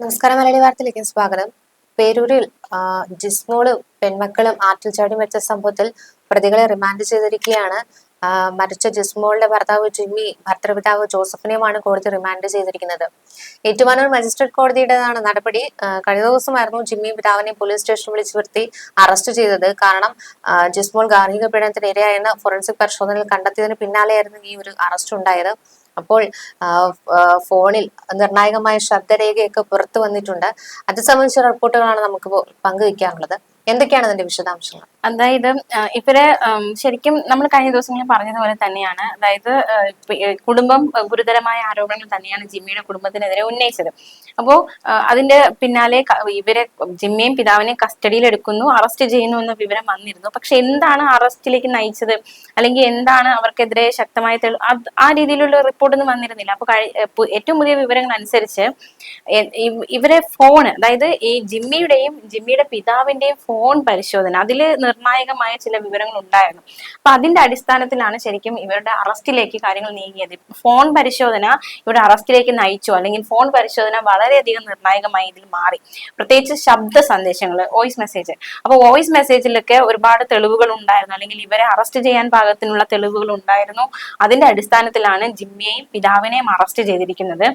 നമസ്കാരം മലയാളി വാർത്തയിലേക്ക് സ്വാഗതം. പേരൂരിൽ ജിസ്മോളും പെൺമക്കളും ആറ്റിൽ ചാടി മരിച്ച സംഭവത്തിൽ പ്രതികളെ റിമാൻഡ് ചെയ്തിരിക്കുകയാണ്. മരിച്ച ജിസ്മോളുടെ ഭർത്താവ് ജിമ്മി ഭർത്തൃപിതാവ് ജോസഫിനെയുമാണ് കോടതി റിമാൻഡ് ചെയ്തിരിക്കുന്നത്. ഏറ്റുമാനൂർ മജിസ്ട്രേറ്റ് കോടതിയുടേതാണ് നടപടി. കഴിഞ്ഞ ദിവസമായിരുന്നു ജിമ്മി പിതാവിനെ പോലീസ് സ്റ്റേഷനിൽ വിളിച്ചു വരുത്തി അറസ്റ്റ് ചെയ്തത്. കാരണം ജിസ്മോൾ ഗാർഹിക പീഡനത്തിന് ഇരയായെന്ന് ഫോറൻസിക് പരിശോധനയിൽ കണ്ടെത്തിയതിന് പിന്നാലെയായിരുന്നു ഈ ഒരു അറസ്റ്റ് ഉണ്ടായത്. അപ്പോൾ ഫോണിൽ നിർണായകമായ ശബ്ദരേഖയൊക്കെ പുറത്തു വന്നിട്ടുണ്ട്. അത് സംബന്ധിച്ച റിപ്പോർട്ടുകളാണ് നമുക്ക് പങ്കുവയ്ക്കാറുള്ളത് എന്തൊക്കെയാണ് അതിന്റെ വിശദാംശങ്ങൾ? അതായത് ഇവരെ ശരിക്കും നമ്മൾ കഴിഞ്ഞ ദിവസങ്ങളിൽ പറഞ്ഞതുപോലെ തന്നെയാണ്. അതായത് കുടുംബം ഗുരുതരമായ ആരോപണങ്ങൾ തന്നെയാണ് ജിമ്മിയുടെ കുടുംബത്തിനെതിരെ ഉന്നയിച്ചത്. അപ്പോ അതിന്റെ പിന്നാലെ ഇവരെ ജിമ്മിയും പിതാവിനെയും കസ്റ്റഡിയിൽ എടുക്കുന്നു അറസ്റ്റ് ചെയ്യുന്നു എന്ന വിവരം വന്നിരുന്നു. പക്ഷെ എന്താണ് അറസ്റ്റിലേക്ക് നയിച്ചത്? അല്ലെങ്കിൽ എന്താണ് അവർക്കെതിരെ ശക്തമായ തെളി ആ രീതിയിലുള്ള റിപ്പോർട്ടൊന്നും വന്നിരുന്നില്ല. അപ്പൊ കഴി- ഏ, പു- ഏറ്റവും പുതിയ വിവരങ്ങൾ അനുസരിച്ച് ഇവരെ ഫോൺ അതായത് ഈ ജിമ്മിയുടെയും ജിമ്മിയുടെ പിതാവിന്റെയും ഫോൺ പരിശോധന. അതിൽ നിർണായകമായ ചില വിവരങ്ങൾ ഉണ്ടായിരുന്നു. അപ്പൊ അതിന്റെ അടിസ്ഥാനത്തിലാണ് ശരിക്കും ഇവരുടെ അറസ്റ്റിലേക്ക് കാര്യങ്ങൾ നീങ്ങിയത്. ഫോൺ പരിശോധന ഇവരുടെ അറസ്റ്റിലേക്ക് നയിച്ചു. അല്ലെങ്കിൽ ഫോൺ പരിശോധന വളരെയധികം നിർണായകമായി ഇതിൽ മാറി. പ്രത്യേകിച്ച് ശബ്ദ സന്ദേശങ്ങൾ വോയിസ് മെസ്സേജ്. അപ്പൊ വോയിസ് മെസ്സേജിലൊക്കെ ഒരുപാട് തെളിവുകൾ ഉണ്ടായിരുന്നു. അല്ലെങ്കിൽ ഇവരെ അറസ്റ്റ് ചെയ്യാൻ പാകത്തിനുള്ള തെളിവുകൾ ഉണ്ടായിരുന്നു. അതിന്റെ അടിസ്ഥാനത്തിലാണ് ജിമ്മിയെയും പിതാവിനെയും അറസ്റ്റ് ചെയ്തിരിക്കുന്നത്.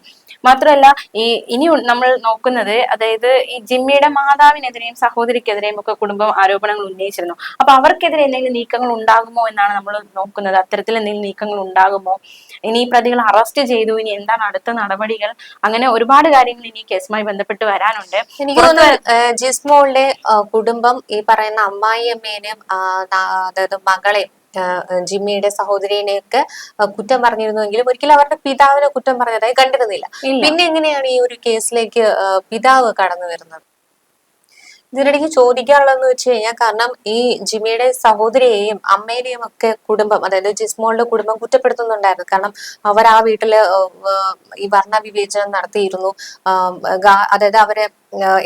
മാത്രമല്ല ഈ ഇനി നമ്മൾ നോക്കുന്നത് അതായത് ഈ ജിമ്മിയുടെ മാതാവിനെതിരെയും സഹോദരിക്കെതിരെയും ഒക്കെ കുടുംബം ആരോപണങ്ങൾ ഉന്നയിച്ചിരുന്നു. അപ്പൊ അവർക്കെതിരെ എന്തെങ്കിലും നീക്കങ്ങൾ ഉണ്ടാകുമോ എന്നാണ് നമ്മൾ നോക്കുന്നത്. അത്തരത്തിൽ എന്തെങ്കിലും നീക്കങ്ങൾ ഉണ്ടാകുമോ? ഇനി ഈ പ്രതികൾ അറസ്റ്റ് ചെയ്തു. ഇനി എന്താണ് അടുത്ത നടപടികൾ? അങ്ങനെ ഒരുപാട് കാര്യങ്ങൾ ഇനി കേസുമായി ബന്ധപ്പെട്ട് വരാനുണ്ട്. എനിക്ക് തോന്നുന്നു ജിസ്മോളുടെ കുടുംബം ഈ പറയുന്ന അമ്മായി അമ്മേനെയും അതായത് മകളെ ജിമ്മിയുടെ സഹോദരിനെയൊക്കെ കുറ്റം പറഞ്ഞിരുന്നുവെങ്കിലും ഒരിക്കലും അവരുടെ പിതാവിനെ കുറ്റം പറഞ്ഞതായി കണ്ടിരുന്നില്ല. പിന്നെ എങ്ങനെയാണ് ഈ ഒരു കേസിലേക്ക് പിതാവ് കടന്നു വരുന്നത്? ഇതിനിടയ്ക്ക് ചോദിക്കാനുള്ളതെന്ന് വെച്ച് കഴിഞ്ഞാൽ കാരണം ഈ ജിമ്മിയുടെ സഹോദരിയെയും അമ്മയുടെയും ഒക്കെ കുടുംബം അതായത് ജിസ്മോളുടെ കുടുംബം കുറ്റപ്പെടുത്തുന്നുണ്ടായിരുന്നു. കാരണം അവർ ആ വീട്ടിൽ ഈ വർണ വിവേചനം നടത്തിയിരുന്നു അതായത് അവരെ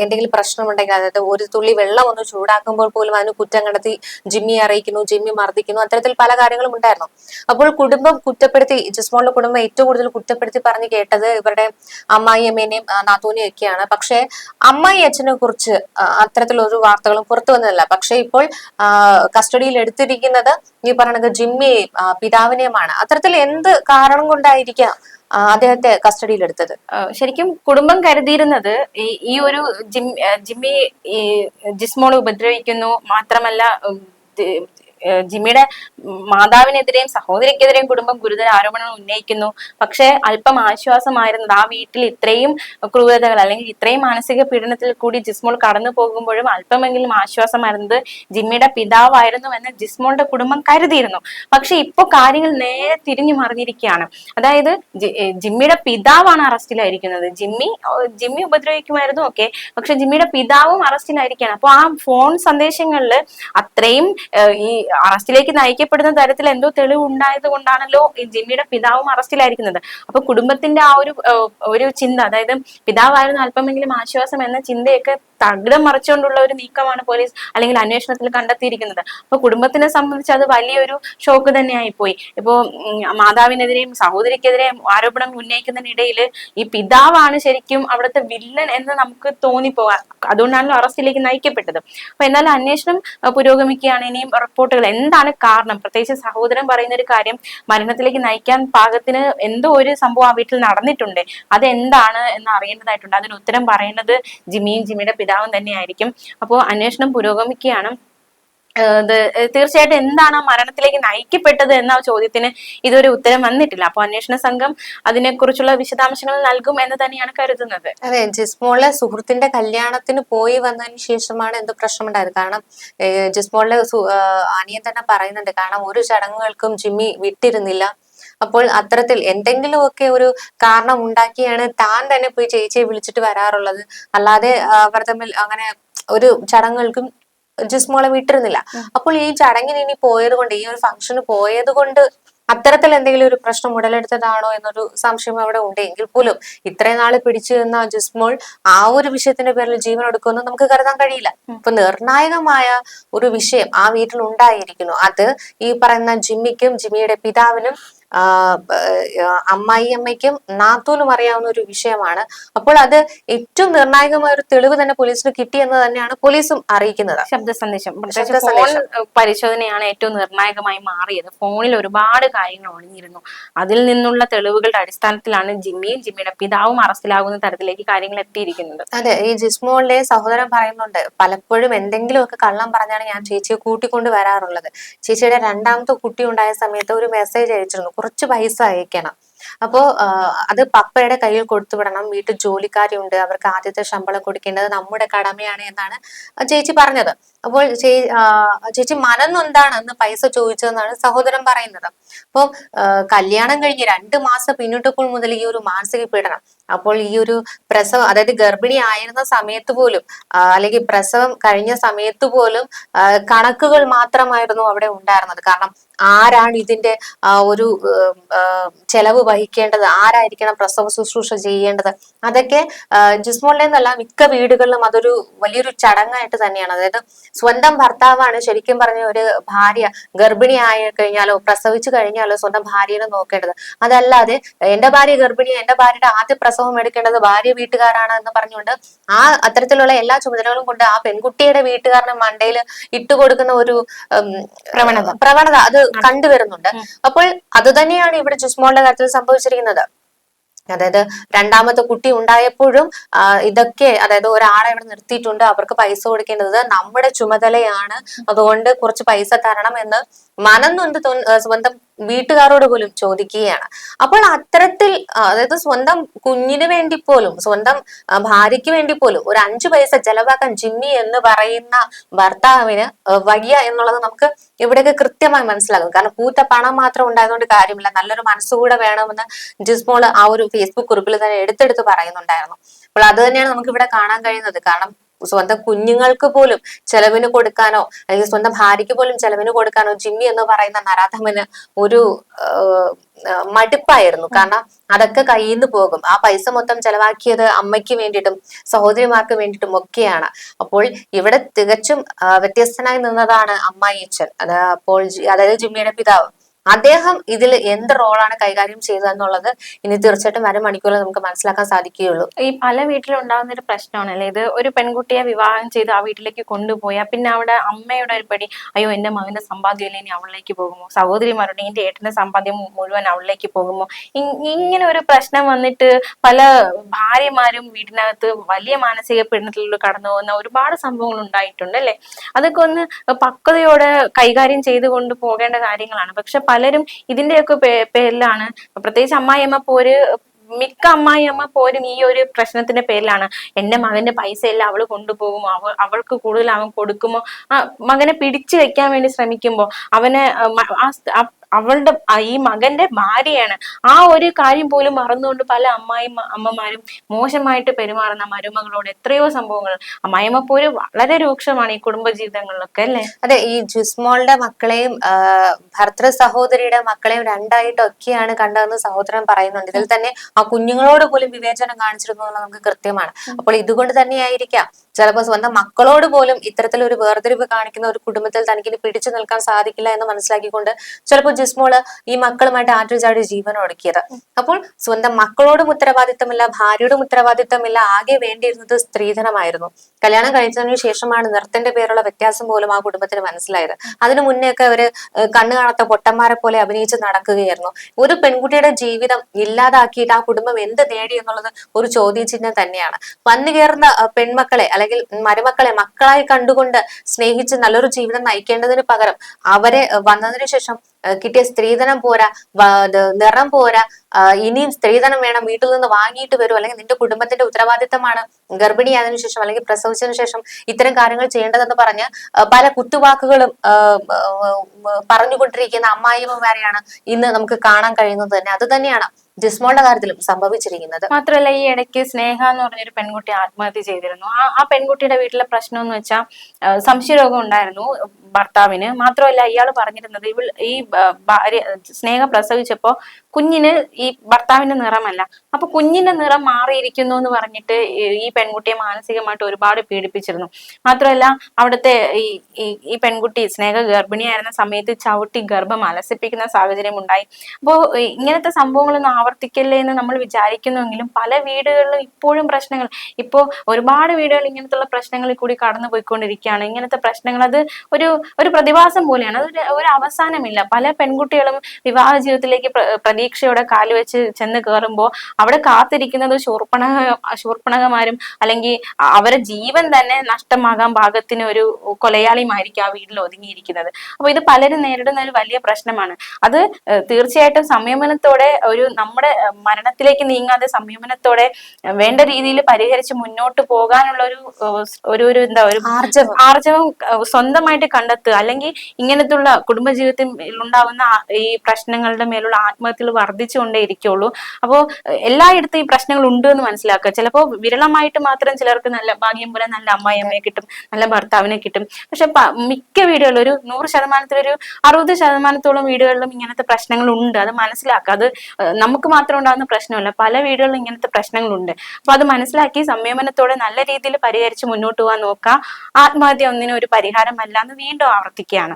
എന്തെങ്കിലും പ്രശ്നമുണ്ടെങ്കിൽ അതായത് ഒരു തുള്ളി വെള്ളം ഒന്ന് ചൂടാക്കുമ്പോൾ പോലും അതിന് കുറ്റം കണ്ടെത്തി ജിമ്മി അറിയിക്കുന്നു ജിമ്മി മർദ്ദിക്കുന്നു അത്തരത്തിൽ പല കാര്യങ്ങളും ഉണ്ടായിരുന്നു. അപ്പോൾ കുടുംബം കുറ്റപ്പെടുത്തി ജിസ്മോളുടെ കുടുംബം ഏറ്റവും കൂടുതൽ കുറ്റപ്പെടുത്തി പറഞ്ഞു കേട്ടത് ഇവരുടെ അമ്മായിയമ്മേനെയും അമ്മേനെയും നാത്തൂനെയും ഒക്കെയാണ്. പക്ഷേ അമ്മായി അച്ഛനെ കുറിച്ച് അത്തരത്തിലൊരു വാർത്തകളും പുറത്തു വന്നതല്ല. പക്ഷേ ഇപ്പോൾ കസ്റ്റഡിയിൽ എടുത്തിരിക്കുന്നത് ഈ പറയുന്നത് ജിമ്മിയെയും പിതാവിനെയുമാണ്. അത്തരത്തിൽ എന്ത് കാരണം കൊണ്ടായിരിക്കാം അദ്ദേഹത്തെ കസ്റ്റഡിയിലെടുത്തത്. ശരിക്കും കുടുംബം കരുതിയിരുന്നത് ഈ ഒരു ജിം ജിമ്മി ജിസ്മോളെ ഉപദ്രവിക്കുന്നു മാത്രമല്ല ജിമ്മിയുടെ മാതാവിനെതിരെയും സഹോദരിക്കെതിരെയും കുടുംബം ഗുരുതര ആരോപണങ്ങൾ ഉന്നയിക്കുന്നു. പക്ഷേ അല്പം ആശ്വാസമായിരുന്നത് ആ വീട്ടിൽ ഇത്രയും ക്രൂരതകൾ അല്ലെങ്കിൽ ഇത്രയും മാനസിക പീഡനത്തിൽ കൂടി ജിസ്മോൾ കടന്നു പോകുമ്പോഴും അല്പമെങ്കിലും ആശ്വാസമായിരുന്നത് ജിമ്മിയുടെ പിതാവായിരുന്നു എന്ന് ജിസ്മോളുടെ കുടുംബം കരുതിയിരുന്നു. പക്ഷെ ഇപ്പൊ കാര്യങ്ങൾ നേരെ തിരിഞ്ഞു മറിഞ്ഞിരിക്കുകയാണ്. അതായത് ജിമ്മിയുടെ പിതാവാണ് അറസ്റ്റിലായിരിക്കുന്നത്. ജിമ്മി ജിമ്മി ഉപദ്രവിക്കുമായിരുന്നു ഓക്കെ. പക്ഷെ ജിമ്മിയുടെ പിതാവും അറസ്റ്റിലായിരിക്കുകയാണ്. അപ്പൊ ആ ഫോൺ സന്ദേശങ്ങളിൽ അത്രയും ഈ അറസ്റ്റിലേക്ക് നയിക്കപ്പെടുന്ന തരത്തിൽ എന്തോ തെളിവ് ഉണ്ടായത് കൊണ്ടാണല്ലോ ജിമ്മിയുടെ പിതാവും അറസ്റ്റിലായിരിക്കുന്നത്. അപ്പൊ കുടുംബത്തിന്റെ ആ ഒരു ഒരു ചിന്ത അതായത് പിതാവായിരുന്നു അല്പമെങ്കിലും ആശ്വാസം എന്ന ചിന്തയൊക്കെ തകിടം മറിച്ചുകൊണ്ടുള്ള ഒരു നീക്കമാണ് പോലീസ് അല്ലെങ്കിൽ അന്വേഷണത്തിൽ കണ്ടെത്തിയിരിക്കുന്നത്. അപ്പൊ കുടുംബത്തിനെ സംബന്ധിച്ച് അത് വലിയൊരു ഷോക്ക് തന്നെയായി പോയി ഇപ്പോ മാതാവിനെതിരെയും സഹോദരിക്കെതിരെയും ആരോപണം ഉന്നയിക്കുന്നതിനിടയിൽ ഈ പിതാവാണ് ശരിക്കും അവിടുത്തെ വില്ലൻ എന്ന് നമുക്ക് തോന്നിപ്പോവാ. അതുകൊണ്ടാണല്ലോ അറസ്റ്റിലേക്ക് നയിക്കപ്പെട്ടത്. അപ്പൊ എന്നാലും അന്വേഷണം പുരോഗമിക്കുകയാണ്. ഇനിയും റിപ്പോർട്ടുകൾ എന്താണ് കാരണം? പ്രത്യേകിച്ച് സഹോദരൻ പറയുന്ന ഒരു കാര്യം മരണത്തിലേക്ക് നയിക്കാൻ പാകത്തിന് എന്തോ ഒരു സംഭവം ആ വീട്ടിൽ നടന്നിട്ടുണ്ട്. അത് എന്താണ് എന്ന് അറിയേണ്ടതായിട്ടുണ്ട്. അതിന് ഉത്തരം പറയേണ്ടത് ജിമ്മിയും ജിമ്മിയുടെ പിതാവും തന്നെയായിരിക്കും. അപ്പോൾ അന്വേഷണം പുരോഗമിക്കുകയാണ്. തീർച്ചയായിട്ടും എന്താണ് ആ മരണത്തിലേക്ക് നയിക്കപ്പെട്ടത് എന്ന ചോദ്യത്തിന് ഇതൊരു ഉത്തരം വന്നിട്ടില്ല. അപ്പൊ അന്വേഷണ സംഘം അതിനെക്കുറിച്ചുള്ള വിശദാംശങ്ങൾ നൽകും എന്ന് തന്നെയാണ് കരുതുന്നത്. അതെ ജിസ്മോളെ സുഹൃത്തിന്റെ കല്യാണത്തിന് പോയി വന്നതിന് ശേഷമാണ് എന്ത് പ്രശ്നമുണ്ടായത്? കാരണം ജിസ്മോളിലെ അനിയൻ തന്നെ പറയുന്നുണ്ട് കാരണം ഒരു ചടങ്ങുകൾക്കും ജിമ്മി വിട്ടിരുന്നില്ല. അപ്പോൾ അത്തരത്തിൽ എന്തെങ്കിലുമൊക്കെ ഒരു കാരണം ഉണ്ടാക്കിയാണ് താൻ തന്നെ പോയി ചേച്ചിയെ വിളിച്ചിട്ട് വരാറുള്ളത്. അല്ലാതെ അവർ തമ്മിൽ അങ്ങനെ ഒരു ചടങ്ങുകൾക്കും ജിസ്മോളെ വിട്ടിരുന്നില്ല. അപ്പോൾ ഈ ചടങ്ങിന് ഇനി പോയത് കൊണ്ട് ഈ ഒരു ഫംഗ്ഷന് പോയത് കൊണ്ട് അത്തരത്തിൽ എന്തെങ്കിലും ഒരു പ്രശ്നം ഉടലെടുത്തതാണോ എന്നൊരു സംശയം അവിടെ ഉണ്ട്. എങ്കിൽ പോലും ഇത്രയും നാൾ പിടിച്ചു നിന്ന ജിസ്മോൾ ആ ഒരു വിഷയത്തിന്റെ പേരിൽ ജീവൻ എടുക്കുമെന്ന് നമുക്ക് കരുതാൻ കഴിയില്ല. ഇപ്പൊ നിർണായകമായ ഒരു വിഷയം ആ വീട്ടിൽ ഉണ്ടായിരിക്കുന്നു. അത് ഈ പറയുന്ന ജിമ്മിക്കും ജിമ്മിയുടെ പിതാവിനും ആ, ആ, അമ്മായി അമ്മയ്ക്കും നാത്തൂനും അറിയാവുന്ന ഒരു വിഷയമാണ്. അപ്പോൾ അത് ഏറ്റവും നിർണായകമായ ഒരു തെളിവ് തന്നെ പോലീസിന് കിട്ടിയെന്ന് തന്നെയാണ് പോലീസും അറിയിക്കുന്നത്. ശബ്ദ സന്ദേശം ഫോൺ. പരിശോധനയാണ് ഏറ്റവും നിർണായകമായി മാറിയത്. ഫോണിൽ ഒരുപാട് കാര്യങ്ങൾ ഒളിഞ്ഞിരുന്നു. അതിൽ നിന്നുള്ള തെളിവുകളുടെ അടിസ്ഥാനത്തിലാണ് ജിമ്മിയും ജിമ്മിയുടെ പിതാവും അറസ്റ്റിലാകുന്ന തരത്തിലേക്ക് കാര്യങ്ങൾ എത്തിയിരിക്കുന്നത്. അതെ ഈ ജിസ്മോളിലെ സഹോദരൻ പറയുന്നുണ്ട് പലപ്പോഴും എന്തെങ്കിലുമൊക്കെ കള്ളം പറഞ്ഞാണ് ഞാൻ ചേച്ചിയെ കൂട്ടിക്കൊണ്ട് വരാറുള്ളത്. ചേച്ചിയുടെ രണ്ടാമത്തെ കുട്ടി ഉണ്ടായ സമയത്ത് ഒരു മെസ്സേജ് അയച്ചിരുന്നു. കുറച്ച് പൈസ അയക്കണം. അപ്പോ അത് പപ്പയുടെ കയ്യിൽ കൊടുത്തു വിടണം. വീട്ടിൽ ജോലിക്കാരുണ്ട്. അവർക്ക് ആദ്യത്തെ ശമ്പളം കൊടുക്കേണ്ടത് നമ്മുടെ കടമയാണ് എന്നാണ് ചേച്ചി പറഞ്ഞത്. അപ്പോൾ ചേച്ചി മനന്നൊന്താണ് എന്ന് പൈസ ചോദിച്ചതെന്നാണ് സഹോദരൻ പറയുന്നത്. അപ്പോൾ കല്യാണം കഴിഞ്ഞ് രണ്ട് മാസം പിന്നിട്ടപ്പോൾ മുതൽ ഈ ഒരു മാനസിക പീഡനം. അപ്പോൾ ഈ ഒരു പ്രസവം അതായത് ഗർഭിണി ആയിരുന്ന സമയത്ത് പോലും അല്ലെങ്കിൽ പ്രസവം കഴിഞ്ഞ സമയത്ത് പോലും കണക്കുകൾ മാത്രമായിരുന്നു അവിടെ ഉണ്ടായിരുന്നത്. കാരണം ആരാണ് ഇതിന്റെ ഒരു ചെലവ് വഹിക്കേണ്ടത്? ആരായിരിക്കണം പ്രസവ ശുശ്രൂഷ ചെയ്യേണ്ടത്? അതൊക്കെ ജിസ്മോളിലെ എന്നല്ല മിക്ക വീടുകളിലും അതൊരു വലിയൊരു ചടങ്ങായിട്ട് തന്നെയാണ്. അതായത് സ്വന്തം ഭർത്താവാണ് ശരിക്കും പറഞ്ഞ ഒരു ഭാര്യ ഗർഭിണി ആയി കഴിഞ്ഞാലോ പ്രസവിച്ചു കഴിഞ്ഞാലോ സ്വന്തം ഭാര്യനെ നോക്കേണ്ടത്. അതല്ലാതെ എന്റെ ഭാര്യ ഗർഭിണി എന്റെ ഭാര്യയുടെ ആദ്യ പ്രസവം എടുക്കേണ്ടത് ഭാര്യ വീട്ടുകാരാണ് എന്ന് പറഞ്ഞുകൊണ്ട് ആ അത്തരത്തിലുള്ള എല്ലാ ചുമതലകളും കൊണ്ട് ആ പെൺകുട്ടിയുടെ വീട്ടുകാരനെ മണ്ടയിൽ ഇട്ടുകൊടുക്കുന്ന ഒരു പ്രവണത. പ്രവണത. അത് കണ്ടുവരുന്നുണ്ട്. അപ്പോൾ അത് തന്നെയാണ് ഇവിടെ ജുസ്മോളുടെ കാര്യത്തിൽ സംഭവിച്ചിരിക്കുന്നത്. അതായത് രണ്ടാമത്തെ കുട്ടി ഉണ്ടായപ്പോഴും ഇതൊക്കെ അതായത് ഒരാളെ ഇവിടെ നിർത്തിയിട്ടുണ്ട്. അവർക്ക് പൈസ കൊടുക്കേണ്ടത് നമ്മുടെ ചുമതലയാണ്. അതുകൊണ്ട് കുറച്ച് പൈസ തരണം എന്ന് മനം നൊന്ത് സ്വന്തം വീട്ടുകാരോട് പോലും ചോദിക്കുകയാണ്. അപ്പോൾ അത്തരത്തിൽ അതായത് സ്വന്തം കുഞ്ഞിന് വേണ്ടി പോലും സ്വന്തം ഭാര്യയ്ക്ക് വേണ്ടി പോലും ഒരു അഞ്ചു പൈസ ചെലവാക്കാൻ ജിമ്മി എന്ന് പറയുന്ന ഭർത്താവിന് വയ്യ എന്നുള്ളത് നമുക്ക് ഇവിടെയൊക്കെ കൃത്യമായി മനസ്സിലാകും. കാരണം പൂത്ത പണം മാത്രം ഉണ്ടായതുകൊണ്ട് കാര്യമില്ല. നല്ലൊരു മനസ്സുകൂടെ വേണമെന്ന് ജിസ്മോൾ ആ ഒരു ഫേസ്ബുക്ക് കുറിപ്പിൽ തന്നെ എടുത്തെടുത്ത് പറയുന്നുണ്ടായിരുന്നു. അപ്പോൾ അത് തന്നെയാണ് നമുക്ക് ഇവിടെ കാണാൻ കഴിയുന്നത്. കാരണം സ്വന്തം കുഞ്ഞുങ്ങൾക്ക് പോലും ചെലവിന് കൊടുക്കാനോ അല്ലെങ്കിൽ സ്വന്തം ഭാര്യയ്ക്ക് പോലും ചെലവിന് കൊടുക്കാനോ ജിമ്മി എന്ന് പറയുന്ന നരാധമന് ഒരു മടുപ്പായിരുന്നു. കാരണം അതൊക്കെ കയ്യിൽ നിന്ന് പോകും. ആ പൈസ മൊത്തം ചെലവാക്കിയത് അമ്മയ്ക്ക് വേണ്ടിയിട്ടും സഹോദരിമാർക്ക് വേണ്ടിയിട്ടും ഒക്കെയാണ്. അപ്പോൾ ഇവിടെ തികച്ചും വ്യത്യസ്തനായി നിന്നതാണ് അമ്മായി അച്ഛൻ അത് അപ്പോൾ അതായത് ജിമ്മിയുടെ പിതാവ്. അദ്ദേഹം ഇതിൽ എന്ത് റോളാണ് കൈകാര്യം ചെയ്തതെന്നുള്ളത് ഇനി തീർച്ചയായിട്ടും അരമണിക്കൂറിൽ നമുക്ക് മനസ്സിലാക്കാൻ സാധിക്കുകയുള്ളൂ. ഈ പല വീട്ടിലുണ്ടാകുന്ന ഒരു പ്രശ്നമാണല്ലേ ഇത് ഒരു പെൺകുട്ടിയെ വിവാഹം ചെയ്ത് ആ വീട്ടിലേക്ക് കൊണ്ടുപോയാൽ പിന്നെ അവിടെ അമ്മയുടെ ഒരു പടി അയ്യോ എന്റെ മകന്റെ സമ്പാദ്യം ഇനി അവളിലേക്ക് പോകുമോ? സഹോദരിമാരുടെ എന്റെ ഏട്ടന്റെ സമ്പാദ്യം മുഴുവൻ അവളിലേക്ക് പോകുമോ? ഇങ്ങനെ ഒരു പ്രശ്നം വന്നിട്ട് പല ഭാര്യമാരും വീട്ടിനകത്ത് വലിയ മാനസിക പീഡനത്തിലൂടെ കടന്നു പോകുന്ന ഒരുപാട് സംഭവങ്ങൾ ഉണ്ടായിട്ടുണ്ട് അല്ലെ? അതൊക്കെ ഒന്ന് പക്വതയോടെ കൈകാര്യം ചെയ്തുകൊണ്ട് പോകേണ്ട കാര്യങ്ങളാണ്. പക്ഷെ പലരും ഇതിന്റെയൊക്കെ പേരിലാണ്. പ്രത്യേകിച്ച് അമ്മായിയമ്മ പോര് മിക്ക അമ്മായിയമ്മ പോരും ഈ ഒരു പ്രശ്നത്തിന്റെ പേരിലാണ്. എന്റെ മകന്റെ പൈസ എല്ലാം അവൾ കൊണ്ടുപോകുമോ അവ അവൾക്ക് കൂടുതൽ അവൻ കൊടുക്കുമോ ആ മകനെ പിടിച്ചു വെക്കാൻ വേണ്ടി ശ്രമിക്കുമ്പോ അവനെ അവളുടെ ഈ മകന്റെ ഭാര്യയാണ്. ആ ഒരു കാര്യം പോലും മറന്നുകൊണ്ട് പല അമ്മായി അമ്മമാരും മോശമായിട്ട് പെരുമാറുന്ന മരുമകളോട് എത്രയോ സംഭവങ്ങൾ. അമ്മായിയമ്മ വളരെ രൂക്ഷമാണ് ഈ കുടുംബ ജീവിതങ്ങളിലൊക്കെ അല്ലേ? അതെ ഈ ജുസ്മോളുടെ മക്കളെയും ഭർത്തൃ സഹോദരിയുടെ മക്കളെയും രണ്ടായിട്ടൊക്കെയാണ് കണ്ടതെന്ന് സഹോദരൻ പറയുന്നുണ്ട്. ഇതിൽ തന്നെ ആ കുഞ്ഞുങ്ങളോട് പോലും വിവേചനം കാണിച്ചിരുന്നു എന്നുള്ളത് നമുക്ക് കൃത്യമാണ്. അപ്പോൾ ഇതുകൊണ്ട് തന്നെയായിരിക്കാം. ചിലപ്പോൾ സ്വന്തം മക്കളോട് പോലും ഇത്തരത്തിലൊരു വേർതിരിവ് കാണിക്കുന്ന ഒരു കുടുംബത്തിൽ തനിക്ക് പിടിച്ചു നിൽക്കാൻ സാധിക്കില്ല എന്ന് മനസ്സിലാക്കിക്കൊണ്ട് ചിലപ്പോൾ ജിസ്മോൾ ഈ മക്കളുമായിട്ട് ആറ്റുചാടി ജീവൻ ഒടുക്കിയത്. അപ്പോൾ സ്വന്തം മക്കളോടും ഉത്തരവാദിത്തമില്ല ഭാര്യയോടും ഉത്തരവാദിത്തമില്ല ആകെ വേണ്ടിയിരുന്നത് സ്ത്രീധനമായിരുന്നു. കല്യാണം കഴിച്ചതിനു ശേഷമാണ് നൃത്തന്റെ പേരുള്ള വ്യത്യാസം പോലും ആ കുടുംബത്തിന് മനസ്സിലായത്. അതിനു മുന്നേ ഒക്കെ അവർ കണ്ണു കാണാത്ത പൊട്ടന്മാരെ പോലെ അഭിനയിച്ച് നടക്കുകയായിരുന്നു. ഒരു പെൺകുട്ടിയുടെ ജീവിതം ഇല്ലാതാക്കിയിട്ട് ആ കുടുംബം എന്ത് നേടി എന്നുള്ളത് ഒരു ചോദ്യചിഹ്നം തന്നെയാണ്. വന്നു കയറുന്ന പെൺമക്കളെ പെൺമക്കളെ അല്ലെങ്കിൽ മരുമക്കളെ മക്കളായി കണ്ടുകൊണ്ട് സ്നേഹിച്ച് നല്ലൊരു ജീവിതം നയിക്കേണ്ടതിന് പകരം അവരെ വന്നതിന് ശേഷം കിട്ടിയ സ്ത്രീധനം പോരാ നിറം പോരാ ഇനിയും സ്ത്രീധനം വേണം വീട്ടിൽ നിന്ന് വാങ്ങിയിട്ട് വരും അല്ലെങ്കിൽ നിന്റെ കുടുംബത്തിന്റെ ഉത്തരവാദിത്തമാണ് ഗർഭിണിയായതിനു ശേഷം അല്ലെങ്കിൽ പ്രസവിച്ചതിനു ശേഷം ഇത്തരം കാര്യങ്ങൾ ചെയ്യേണ്ടതെന്ന് പറഞ്ഞ് പല കുത്തുവാക്കുകളും പറഞ്ഞുകൊണ്ടിരിക്കുന്ന അമ്മായിമ്മമാരെയാണ് ഇന്ന് നമുക്ക് കാണാൻ കഴിയുന്നത് തന്നെ. അത് തന്നെയാണ് ജിസ്മോളുടെ കാര്യത്തിലും സംഭവിച്ചിരിക്കുന്നത്. മാത്രമല്ല ഈ ഇടയ്ക്ക് സ്നേഹ എന്ന് പറഞ്ഞൊരു പെൺകുട്ടി ആത്മഹത്യ ചെയ്തിരുന്നു. ആ പെൺകുട്ടിയുടെ വീട്ടിലെ പ്രശ്നം എന്ന് വെച്ചാൽ സംശയരോഗം ഉണ്ടായിരുന്നു. ഭർത്താവിന് മാത്രമല്ല ഇയാൾ പറഞ്ഞിരുന്നത് ഇവൾ ഈ ഭാര്യ സ്നേഹ പ്രസവിച്ചപ്പോ കുഞ്ഞിന് ഈ ഭർത്താവിന്റെ നിറമല്ല. അപ്പൊ കുഞ്ഞിന്റെ നിറം മാറിയിരിക്കുന്നു എന്ന് പറഞ്ഞിട്ട് ഈ- പെൺകുട്ടിയെ മാനസികമായിട്ട് ഒരുപാട് പീഡിപ്പിച്ചിരുന്നു. മാത്രമല്ല അവിടുത്തെ ഈ ഈ- പെൺകുട്ടി സ്നേഹ ഗർഭിണിയായിരുന്ന സമയത്ത് ചവിട്ടി ഗർഭം അലസിപ്പിക്കുന്ന സാഹചര്യം ഉണ്ടായി. അപ്പോൾ ഇങ്ങനത്തെ സംഭവങ്ങളൊന്നും ആവർത്തിക്കല്ലേ എന്ന് നമ്മൾ വിചാരിക്കുന്നുവെങ്കിലും പല വീടുകളിലും ഇപ്പോഴും പ്രശ്നങ്ങൾ. ഇപ്പോൾ ഒരുപാട് വീടുകൾ ഇങ്ങനത്തുള്ള പ്രശ്നങ്ങളിൽ കൂടി കടന്നു പോയിക്കൊണ്ടിരിക്കുകയാണ് ഇങ്ങനത്തെ പ്രശ്നങ്ങൾ അത് ഒരു ഒരു പ്രതിഭാസം പോലെയാണ്. അതൊരു ഒരു അവസാനമില്ല. പല പെൺകുട്ടികളും വിവാഹ ജീവിതത്തിലേക്ക് പ്ര- പ്രതീക്ഷയോടെ കാലുവെച്ച് ചെന്ന് കയറുമ്പോൾ അവിടെ കാത്തിരിക്കുന്നത് ശൂർപ്പണക ശൂർപ്പണകമാരും അല്ലെങ്കിൽ അവരെ ജീവൻ തന്നെ നഷ്ടമാകാൻ പാകത്തിന് ഒരു കൊലയാളിയുമായിരിക്കും ആ വീട്ടിൽ ഒതുങ്ങിയിരിക്കുന്നത്. അപ്പൊ ഇത് പലരും നേരിടുന്ന ഒരു വലിയ പ്രശ്നമാണ്. അത് തീർച്ചയായിട്ടും സംയമനത്തോടെ ഒരു നമ്മുടെ മരണത്തിലേക്ക് നീങ്ങാതെ സംയമനത്തോടെ വേണ്ട രീതിയിൽ പരിഹരിച്ച് മുന്നോട്ട് പോകാനുള്ള ഒരു ഒരു ഒരു എന്താ ഒരു ആർജവം. ആർജവം സ്വന്തമായിട്ട് കണ്ടെത്തുക. അല്ലെങ്കിൽ ഇങ്ങനത്തുള്ള കുടുംബജീവിതത്തിൽ ഉണ്ടാകുന്ന ഈ പ്രശ്നങ്ങളുടെ മേലുള്ള ആത്മഹത്യകൾ വർദ്ധിച്ചുകൊണ്ടേ ഇരിക്കുള്ളൂ അപ്പോൾ എല്ലായിടത്തും ഈ പ്രശ്നങ്ങൾ ഉണ്ട് എന്ന് മനസ്സിലാക്കുക. ചിലപ്പോൾ വിരളമായിട്ട് മാത്രം ചിലർക്ക് നല്ല ഭാഗ്യം പോലെ നല്ല അമ്മായിയമ്മയെ കിട്ടും നല്ല ഭർത്താവിനെ കിട്ടും. പക്ഷെ മിക്ക വീടുകളിലും ഒരു നൂറ് ശതമാനത്തിലൊരു അറുപത് ശതമാനത്തോളം വീടുകളിലും ഇങ്ങനത്തെ പ്രശ്നങ്ങൾ ഉണ്ട്. അത് മനസ്സിലാക്കുക. അത് നമുക്ക് മാത്രം ഉണ്ടാകുന്ന പ്രശ്നമല്ല. പല വീടുകളിലും ഇങ്ങനത്തെ പ്രശ്നങ്ങളുണ്ട്. അപ്പൊ അത് മനസ്സിലാക്കി സംയമനത്തോടെ നല്ല രീതിയിൽ പരിഹരിച്ച് മുന്നോട്ട് പോകാൻ നോക്കുക ആത്മഹത്യ ഒന്നിനും ഒരു പരിഹാരമല്ല എന്ന് വീണ്ടും ആവർത്തിക്കുകയാണ്.